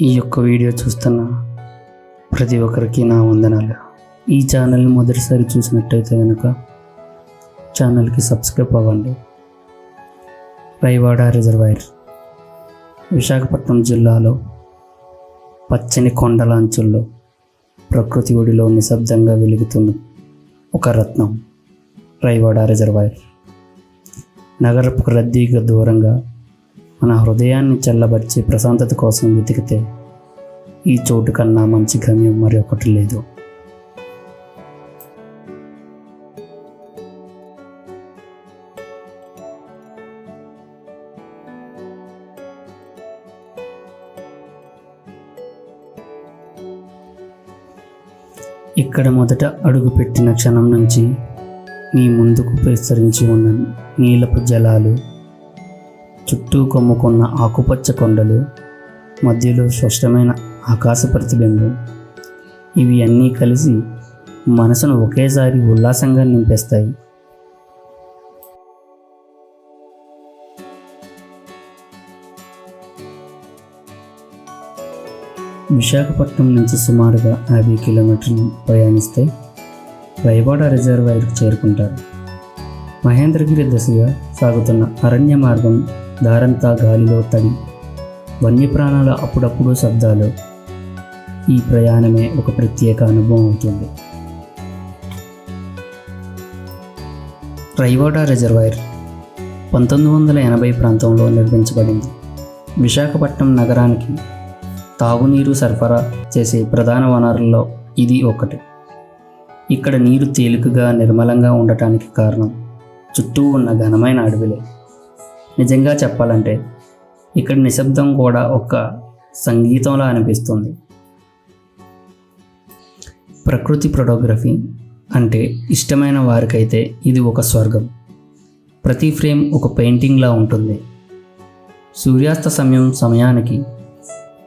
ఈ యొక్క వీడియో చూస్తున్న ప్రతి ఒక్కరికి నా వందనాలు. ఈ ఛానల్ని మొదటిసారి చూసినట్టయితే కనుక ఛానల్కి సబ్స్క్రైబ్ అవ్వండి. రైవాడ రిజర్వాయర్ విశాఖపట్నం జిల్లాలో పచ్చని కొండల అంచుల్లో ప్రకృతి ఒడిలో నిశ్శబ్దంగా వెలుగుతున్న ఒక రత్నం రైవాడ రిజర్వాయర్. నగరపు రద్దీగా దూరంగా మన హృదయాన్ని చల్లబరిచే ప్రశాంతత కోసం వెతికితే ఈ చోటు కన్నా మంచి గమ్యం మరి ఒకటి లేదు. ఇక్కడ మొదట అడుగు పెట్టిన క్షణం నుంచి నీ ముందుకు విస్తరించి ఉన్న నీలపు జలాలు చుట్టూ కొమ్ముకున్న ఆకుపచ్చ కొండలు మధ్యలో స్పష్టమైన ఆకాశ ప్రతిబింబం. ఇవి అన్నీ కలిసి మనసును ఒకేసారి ఉల్లాసంగా నింపేస్తాయి. విశాఖపట్నం నుంచి సుమారుగా యాభై కిలోమీటర్లు ప్రయాణిస్తే రైవాడ రిజర్వాయర్కు చేరుకుంటారు. మహేంద్రగిరి దశగా సాగుతున్న అరణ్య మార్గం దారంతా గాలిలో తడి. వన్యప్రాణాల అప్పుడప్పుడు శబ్దాలు. ఈ ప్రయాణమే ఒక ప్రత్యేక అనుభవం అవుతుంది. రైవాడా రిజర్వాయర్ పంతొమ్మిది వందల ఎనభై ప్రాంతంలో నిర్మించబడింది. విశాఖపట్నం నగరానికి తాగునీరు సరఫరా చేసే ప్రధాన వనరుల్లో ఇది ఒకటి. ఇక్కడ నీరు తేలికగా నిర్మలంగా ఉండటానికి కారణం చుట్టూ ఉన్న ఘనమైన అడవిలే. నిజంగా చెప్పాలంటే ఇక్కడ నిశ్శబ్దం కూడా ఒక సంగీతంలా అనిపిస్తుంది. ప్రకృతి ఫోటోగ్రఫీ అంటే ఇష్టమైన వారికైతే ఇది ఒక స్వర్గం. ప్రతి ఫ్రేమ్ ఒక పెయింటింగ్లా ఉంటుంది. సూర్యాస్త సమయం సమయానికి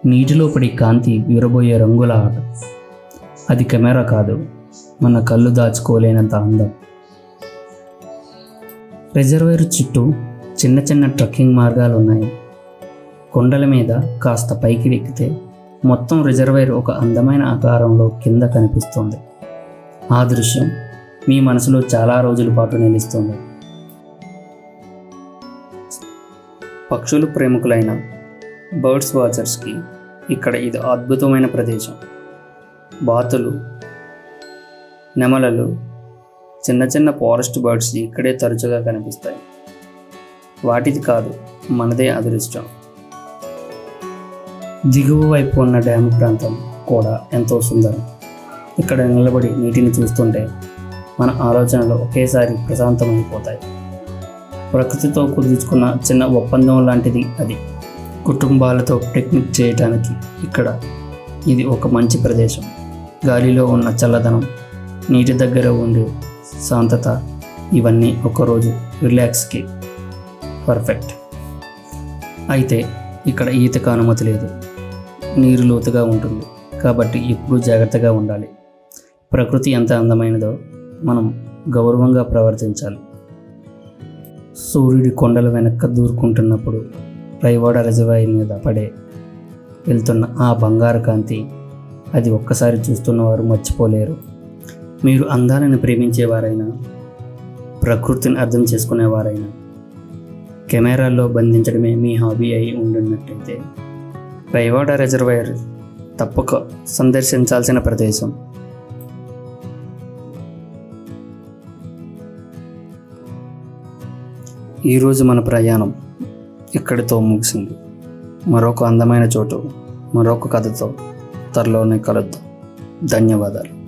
నీటిలో పడి కాంతి విరబోయే రంగుల ఆట. అది కెమెరా కాదు మన కళ్ళు దాచుకోలేనంత అందం. రిజర్వేర్ చుట్టూ చిన్న చిన్న ట్రెక్కింగ్ మార్గాలు ఉన్నాయి. కొండల మీద కాస్త పైకి ఎక్కితే మొత్తం రిజర్వైర్ ఒక అందమైన ఆకారంలో కింద కనిపిస్తుంది. ఆ దృశ్యం మీ మనసులో చాలా రోజుల పాటు నిలుస్తుంది. పక్షులు ప్రేమికులైన బర్డ్స్ వాచర్స్కి ఇక్కడ ఇది అద్భుతమైన ప్రదేశం. బాతులు నెమలలు చిన్న చిన్న ఫారెస్ట్ బర్డ్స్ ఇక్కడే తరచుగా కనిపిస్తాయి. వాటిది కాదు మనదే అదృష్టం. దిగువ వైపు ఉన్న డ్యామ్ ప్రాంతం కూడా ఎంతో సుందరం. ఇక్కడ నిలబడి నీటిని చూస్తుంటే మన ఆలోచనలు ఒకేసారి ప్రశాంతమైపోతాయి. ప్రకృతితో కుదుర్చుకున్న చిన్న ఒప్పందం లాంటిది అది. కుటుంబాలతో పిక్నిక్ చేయటానికి ఇక్కడ ఇది ఒక మంచి ప్రదేశం. గాలిలో ఉన్న చల్లదనం నీటి దగ్గర ఉండే శాంతత ఇవన్నీ ఒకరోజు రిలాక్స్కి పర్ఫెక్ట్. అయితే ఇక్కడ ఈతకు అనుమతి లేదు. నీరు లోతుగా ఉంటుంది. కాబట్టి ఎప్పుడూ జాగ్రత్తగా ఉండాలి. ప్రకృతి ఎంత అందమైనదో మనం గౌరవంగా ప్రవర్తించాలి. సూర్యుడి కొండల వెనక్క దూరుకుంటున్నప్పుడు రైవాడ రిజర్వాయర్ మీద పడే వెళ్తున్న ఆ బంగారు కాంతి అది ఒక్కసారి చూస్తున్నవారు మర్చిపోలేరు. మీరు అందాలను ప్రేమించేవారైనా ప్రకృతిని అర్థం చేసుకునేవారైనా కెమెరాల్లో బంధించడమే మీ హాబీ అయి ఉండున్నట్టయితే రైవాడ రిజర్వాయర్ తప్పక సందర్శించాల్సిన ప్రదేశం. ఈరోజు మన ప్రయాణం ఇక్కడితో ముగిసింది. మరొక అందమైన చోటు మరొక కథతో త్వరలోనే కలుద్దాం. ధన్యవాదాలు.